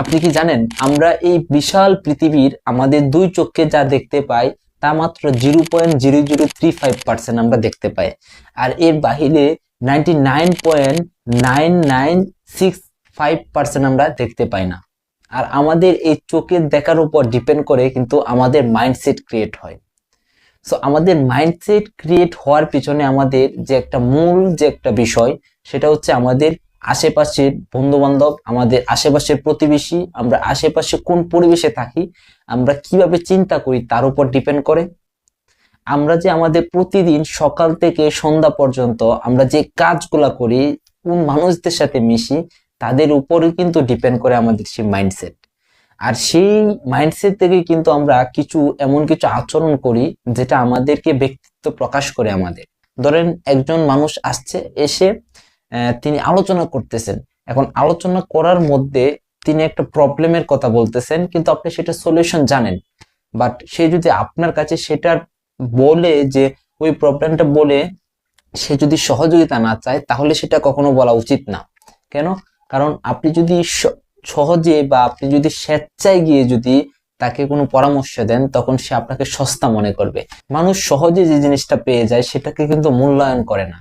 আপনি কি জানেন, আমরা এই বিশাল পৃথিবীর আমাদের দুই চোখে যা দেখতে পাই, তা মাত্র zero point zero zero three five percent আমরা দেখতে পাই। আর এর বাহিরে ninety nine point nine nine six five percent আমরা দেখতে পাই না। আর আমাদের এই চোখের দেখার উপর ডিপেন্ড করে কিন্তু আমাদের মাইন্ডসেট ক্রিয়েট হয়। সো আমাদের মাইন্ডসেট ক্রিয়েট হওয়ার পিছনে আমাদের যে একটা মূল যে একটা বিষয়, সেটা হচ্ছে আমাদের আশেপাশের বন্ধু বান্ধব আমাদের আশেপাশের প্রতিবেশী, আমরা আশেপাশে কোন পরিবেশে থাকি, আমরা কীভাবে চিন্তা করি তার উপর ডিপেন্ড করে। আমরা যে আমাদের প্রতিদিন সকাল থেকে সন্ধ্যা পর্যন্ত আমরা যে কাজগুলা করি, কোন মানুষদের সাথে মিশি, তাদের উপরে কিন্তু ডিপেন্ড করে আমাদের সেই মাইন্ডসেট। আর সেই মাইন্ডসেট থেকে কিন্তু আমরা কিছু, এমন কিছু আচরণ করি, যেটা আমাদেরকে ব্যক্তিত্ব প্রকাশ করে আমাদের। ধরেন একজন মানুষ আসছে, এসে তিনি আলোচনা করতেছেন। এখন আলোচনা করার মধ্যে তিনি একটা প্রবলেমের কথা বলতেছেন, কিন্তু আপনি সেটা সলিউশন জানেন। বাট সে যদি আপনার কাছে সেটা বলে যে, ওই প্রবলেমটা বলে সে যদি সহযোগিতা না চায়, তাহলে সেটা কখনো বলা উচিত না। কেন? কারণ আপনি যদি সহজে বা আপনি যদি স্বেচ্ছায় গিয়ে যদি তাকে কোনো পরামর্শ দেন, তখন সে আপনাকে সস্তা মনে করবে। মানুষ সহজে যে জিনিসটা পেয়ে যায়, সেটাকে কিন্তু মূল্যায়ন করে না।